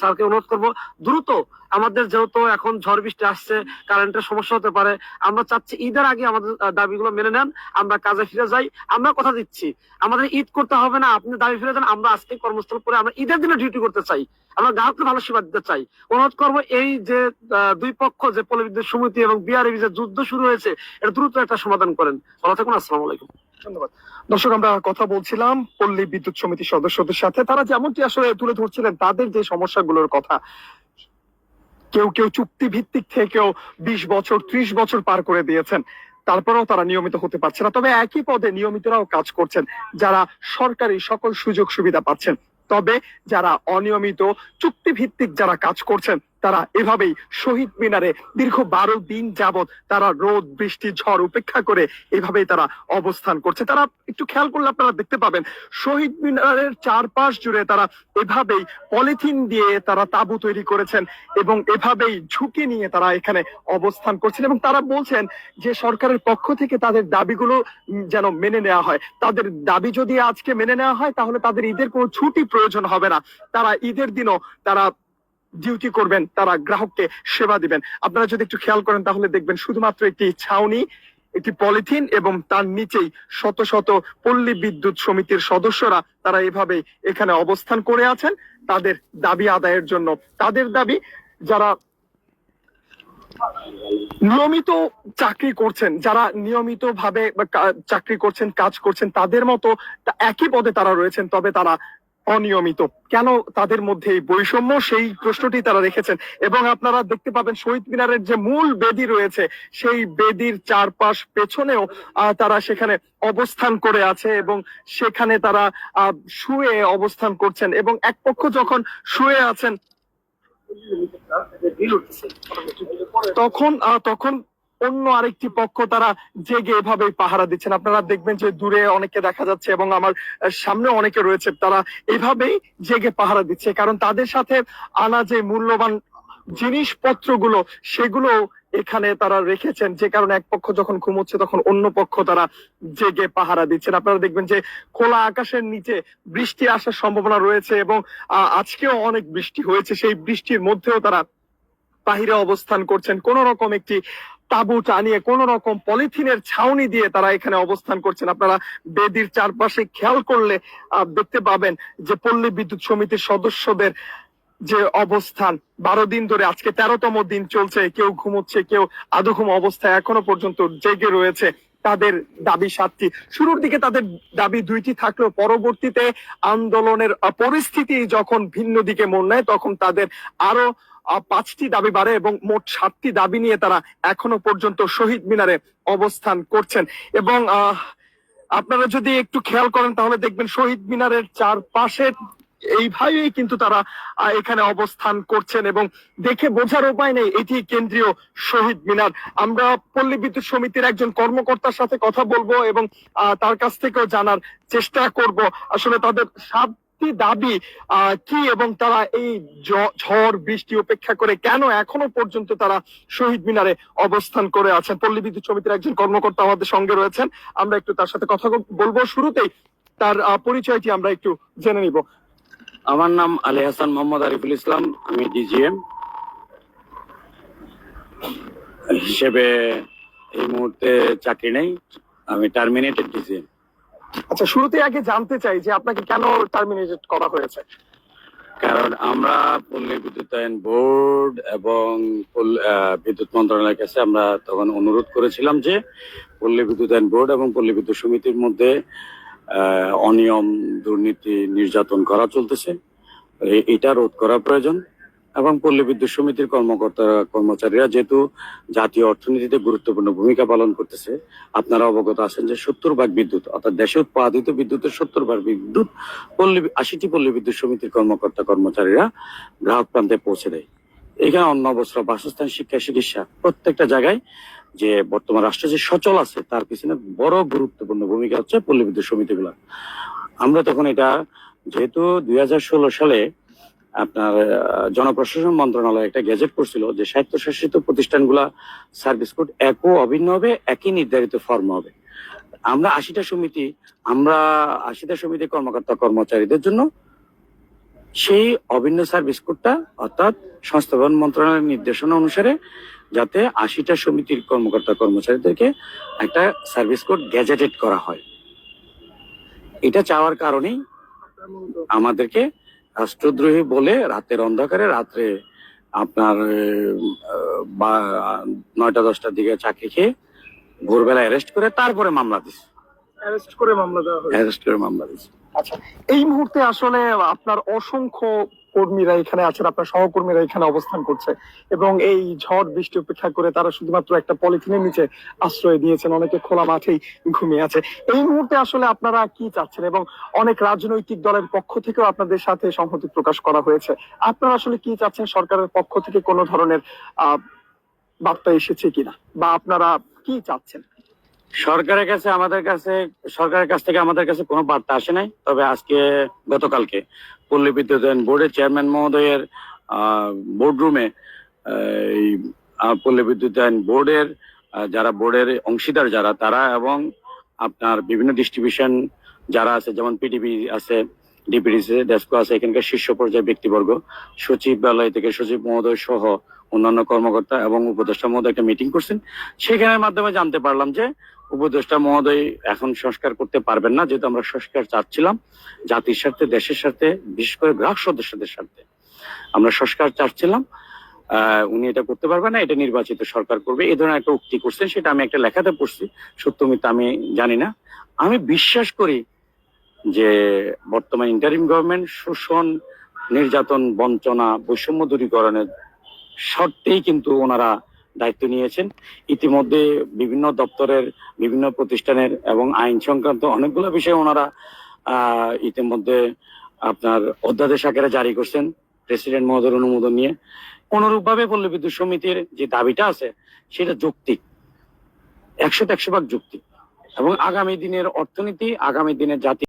স্যারকে অনুরোধ করব, দ্রুত আমাদের যেহেতু এখন ঝড় বৃষ্টি আসছে কারেন্টের সমস্যা হতে পারে, আমরা চাচ্ছি ঈদের আগে আমাদের দাবিগুলো মেনে নেন, আমরা কাজে ফিরে যাই, আমরা কথা দিচ্ছি। আমাদের ঈদ করতে হবে না, আপনি দাবি ফিরে যান, আমরা আজকে কর্মস্থল করে আমরা ঈদের দিনে ডিউটি করতে চাই। আমরা গ্রাহককে ভালো সেবা দিতে চাই। অনুরোধ করব, এই যে দুই পক্ষ যে পল্লী সমিতি এবং বিআরবি যে যুদ্ধ শুরু হয়েছে, এটা দ্রুত একটা সমাধান করেন। ভালো থাকুন, আসসালামু আলাইকুম। ধন্যবাদ। দর্শক, আমরা কথা বলছিলাম পল্লী বিদ্যুৎ সমিতির সদস্যদের সাথে। তারা যেমনটি আসলে তুলে ধরছিলেন, তাদের যে সমস্যাগুলোর কথা, কেউ কেউ চুক্তি ভিত্তিক থেকেও বিশ বছর, ত্রিশ বছর পার করে দিয়েছেন। তারপরেও তারা নিয়মিত হতে পারছে না। তবে একই পদে নিয়মিতরাও কাজ করছেন, যারা সরকারি সকল সুযোগ সুবিধা পাচ্ছেন। তবে যারা অনিয়মিত চুক্তি ভিত্তিক যারা কাজ করছেন তারা এভাবেই শহীদ মিনারে দীর্ঘ বারো দিন যাবৎ তারা রোদ, বৃষ্টি, ঝড় উপেক্ষা করে এভাবেই তারা অবস্থান করছে। তারা একটু খেয়াল করলে আপনারা দেখতে পাবেন, শহীদ মিনারের চারপাশ জুড়ে তারা এভাবেই পলিথিন দিয়ে তারা তাঁবু তৈরি করেছেন এবং এভাবেই ঝুঁকি নিয়ে তারা এখানে অবস্থান করছেন এবং তারা বলছেন যে সরকারের পক্ষ থেকে তাদের দাবিগুলো যেন মেনে নেওয়া হয়। তাদের দাবি যদি আজকে মেনে নেওয়া হয়, তাহলে তাদের ঈদের কোনো ছুটি প্রয়োজন হবে না। তারা ঈদের দিনও তারা ডিউটি করবেন, তারা গ্রাহককে সেবা দিবেন। আপনারা যদি একটু খেয়াল করেন, তাহলে দেখবেন শুধুমাত্র একটি ছাউনি, একটি পলিথিন এবং তার নিচেই শত শত পল্লী বিদ্যুৎ সমিতির সদস্যরা তারা এভাবে এখানে অবস্থান করে আছেন। তাদের দাবি আদায়ের জন্য। তাদের দাবি, যারা নিয়মিত চাকরি করছেন, যারা নিয়মিত ভাবে চাকরি করছেন, কাজ করছেন, তাদের মতো একই পদে তারা রয়েছেন, তবে তারা অনিয়মিত। কেন তাদের মধ্যে এই বৈষম্য? সেই প্রশ্নটি তারা রেখেছেন। এবং আপনারা দেখতে পাবেন শহীদ মিনারের যে মূল বেদি রয়েছে, সেই বেদির চারপাশ পেছনেও তারা সেখানে অবস্থান করে আছে এবং সেখানে তারা শুয়ে অবস্থান করছেন এবং এক পক্ষ যখন শুয়ে আছেন, তখন তখন অন্য আরেকটি পক্ষ তারা জেগে এভাবে পাহারা দিচ্ছেন। আপনারা দেখবেন যে দূরে অনেকে দেখা যাচ্ছে এবং আমার সামনে অনেকে রয়েছে, তারা এভাবেই জেগে পাহারা দিচ্ছে। কারণ তাদের সাথে আনা যে মূল্যবান জিনিসপত্রগুলো, সেগুলো এখানে তারা রেখেছেন। যে কারণে এক পক্ষ যখন ঘুমোচ্ছে, তখন অন্য পক্ষ তারা জেগে পাহারা দিচ্ছেন। আপনারা দেখবেন যে খোলা আকাশের নিচে বৃষ্টি আসার সম্ভাবনা রয়েছে এবং আজকেও অনেক বৃষ্টি হয়েছে। সেই বৃষ্টির মধ্যেও তারা বাহিরে অবস্থান করছেন। কোন রকম একটি তাবু টানিয়ে কোন রকম পলিথিনের ছাউনি দিয়ে তারা এখানে অবস্থান করছেন। আপনারা বেদির চারপাশে খেয়াল করলে দেখতে পাবেন যে পল্লী বিদ্যুৎ সমিতির সদস্যদের যে অবস্থান। বারো দিন ধরে আজকে তেরোতম দিন চলছে, কেউ ঘুমোচ্ছে, কেউ আধুঘুম অবস্থায় এখনও পর্যন্ত জেগে রয়েছে। তাদের দাবি সাতটি। শুরুর দিকে তাদের দাবি দুইটি থাকলেও পরবর্তীতে আন্দোলনের পরিস্থিতি যখন ভিন্ন দিকে মন নেয়, তখন তাদের আরও পাঁচটি দাবি বাড়ে এবং মোট সাতটি দাবি নিয়ে তারা এখনও পর্যন্ত শহীদ মিনারে অবস্থান করছেন। এবং আপনারা যদি একটু খেয়াল করেন তাহলে দেখবেন শহীদ মিনারের চারপাশে এইভাবেই কিন্তু তারা এখানে অবস্থান করছেন এবং দেখে বোঝার উপায় নেই, এটি কেন্দ্রীয় শহীদ মিনার। আমরা পল্লী বিদ্যুৎ সমিতির একজন কর্মকর্তার সাথে কথা বলব এবং তার কাছ থেকেও জানার চেষ্টা করব। আসলে তাদের সাতটি দাবি কি এবং তারা এই ঝড়, বৃষ্টি উপেক্ষা করে কেন এখনও পর্যন্ত তারা শহীদ মিনারে অবস্থান করে আছেন? পল্লী বিদ্যুৎ সমিতির একজন কর্মকর্তা আমাদের সঙ্গে রয়েছেন। আমরা একটু তার সাথে কথা বলব। শুরুতেই তার পরিচয়টি আমরা একটু জেনে নিব। আমার নাম আলী হাসান মোহাম্মদ আরিফুল ইসলাম আমি ডিজিএম হিসেবে এই মুহূর্তে চাকরি নেই আমি টার্মিনেটেড ডিজিএম আচ্ছা শুরুতে আগে জানতে চাই যে আপনাকে কেন টার্মিনেটেড করা হয়েছে? কারণ আমরা পল্লী বিদ্যুতায়ন বোর্ড এবং বিদ্যুৎ মন্ত্রণালয়ের কাছে আমরা তখন অনুরোধ করেছিলাম যে পল্লী বিদ্যুতায়ন বোর্ড এবং পল্লী বিদ্যুৎ সমিতির মধ্যে অনিয়ম, দুর্নীতি, নির্যাতন করা চলতেছে। এটা রোধ করা প্রয়োজন এবং পল্লী বিদ্যুৎ সমিতির কর্মকর্তা, কর্মচারীরা যেহেতু জাতীয় অর্থনীতিতে গুরুত্বপূর্ণ ভূমিকা পালন করতেছে, আপনারা অবগত আছেন যে সত্তর ভাগ বিদ্যুৎ, অর্থাৎ দেশে উৎপাদিত বিদ্যুতের সত্তর ভাগ বিদ্যুৎ পল্লী আশিটি পল্লী বিদ্যুৎ সমিতির কর্মকর্তা, কর্মচারীরা গ্রাহক প্রান্তে পৌঁছে দেয়। এখানে অন্ন অবস্ত্র বাসস্থান, শিক্ষা, চিকিৎসা প্রত্যেকটা জায়গায় যে বর্তমান রাষ্ট্র যে সচল আছে, তার পিছনে বড় গুরুত্বপূর্ণ ভূমিকা হচ্ছে পল্লী বিদ্যুৎ সমিতিগুলো। আমরা তখন এটা যেহেতু দুই সালে আপনার জনপ্রশাসন মন্ত্রণালয় একটা গেজেট করছিল যে স্বায়ত্তশাসিত প্রতিষ্ঠানগুলা সার্ভিস কোড একও অভিন্ন হবে, একই নির্ধারিত ফর্ম হবে। আমরা আশিটা সমিতি, আমরা আশিটা সমিতি কর্মকর্তা কর্মচারীদের জন্য সেই অভিন্ন সার্ভিস কোডটা অর্থাৎ সংস্থাপন মন্ত্রণালয়ের নির্দেশনা অনুসারে যাতে আশিটা সমিতির কর্মকর্তা কর্মচারীদেরকে একটা সার্ভিস কোড গ্যাজেটেড করা হয়। এটা চাওয়ার কারণেই আমাদেরকে রাষ্ট্রদ্রোহী বলে রাতের অন্ধকারে রাত্রে আপনার বা নয়টা দশটার দিকে চাকরি খেয়ে ভোরবেলা অ্যারেস্ট করে তারপরে মামলা দিছে। অ্যারেস্ট করে মামলা দেওয়া অ্যারেস্ট করে মামলা দিছে। আচ্ছা এই মুহূর্তে আসলে আপনার অসংখ্য কর্মীরা এখানে আছেন, আপনার সহকর্মীরা এখানে অবস্থান করছে এবং এই ঝড় বৃষ্টি উপেক্ষা করে তারা শুধুমাত্র একটা পলিথিনের নিচে আশ্রয় দিয়েছেন অনেকে খোলা মাঠেই ঘুমিয়ে আছে। এই মুহূর্তে আসলে আপনারা কি চাচ্ছেন এবং অনেক রাজনৈতিক দলের পক্ষ থেকেও আপনাদের সাথে সংহতি প্রকাশ করা হয়েছে, আপনারা আসলে কি চাচ্ছেন সরকারের পক্ষ থেকে কোনো ধরনের, আহ, বার্তা এসেছে কিনা বা আপনারা কি চাচ্ছেন? সরকারের কাছে আমাদের কাছে, সরকারের কাছ থেকে আমাদের কাছে কোনো বার্তা আসে নাই। তবে আজকে, গতকালকে পল্লী বিদ্যুতায়ন বোর্ডের চেয়ারম্যান মহোদয়ের বোর্ড রুমে পল্লী বিদ্যুতায়ন বোর্ডের যারা বোর্ডের অংশীদার যারা, তারা এবং আপনার বিভিন্ন ডিস্ট্রিবিউশন যারা আছে, যেমন পিডিবি আছে ডিপিডিসি ডেস্কো আছে এখানকার শীর্ষ পর্যায়ের ব্যক্তিবর্গ, সচিবালয় থেকে সচিব মহোদয় সহ অন্যান্য কর্মকর্তা এবং উপদেষ্টা মহোদয় একটা মিটিং করছেন। সেখানের মাধ্যমে জানতে পারলাম যে উপদেষ্টা মহোদয় এখন সংস্কার করতে পারবেন না, যেহেতু আমরা সংস্কার চাচ্ছিলাম জাতির স্বার্থে, দেশের স্বার্থে, বিশেষ করে গ্রাহক সদস্যদের স্বার্থে। আমরা সংস্কার চাচ্ছিলাম উনি এটা করতে পারবেন না, এটা নির্বাচিত সরকার করবে। এই ধরনের একটা উক্তি করছেন, সেটা আমি একটা লেখাতে পড়ছি, সত্য মিথ্যা আমি জানি না। আমি বিশ্বাস করি যে বর্তমান ইন্টারিম গভর্নমেন্ট শোষণ, নির্যাতন, বঞ্চনা, বৈষম্য দূরীকরণের শর্তেই কিন্তু ওনারা দায়িত্ব নিয়েছেন। ইতিমধ্যে বিভিন্ন দপ্তরের, বিভিন্ন প্রতিষ্ঠানের এবং আইন সংক্রান্ত অনেকগুলো বিষয়ে ওনারা ইতিমধ্যে আপনার অধ্যাদেশ আকারে জারি করছেন প্রেসিডেন্ট মহোদয়ের অনুমোদন নিয়ে। অনুরূপভাবে পল্লী বিদ্যুৎ সমিতির যে দাবিটা আছে, সেটা যৌক্তিক। একশো একশো ভাগ যুক্তি এবং আগামী দিনের অর্থনীতি, আগামী দিনের জাতি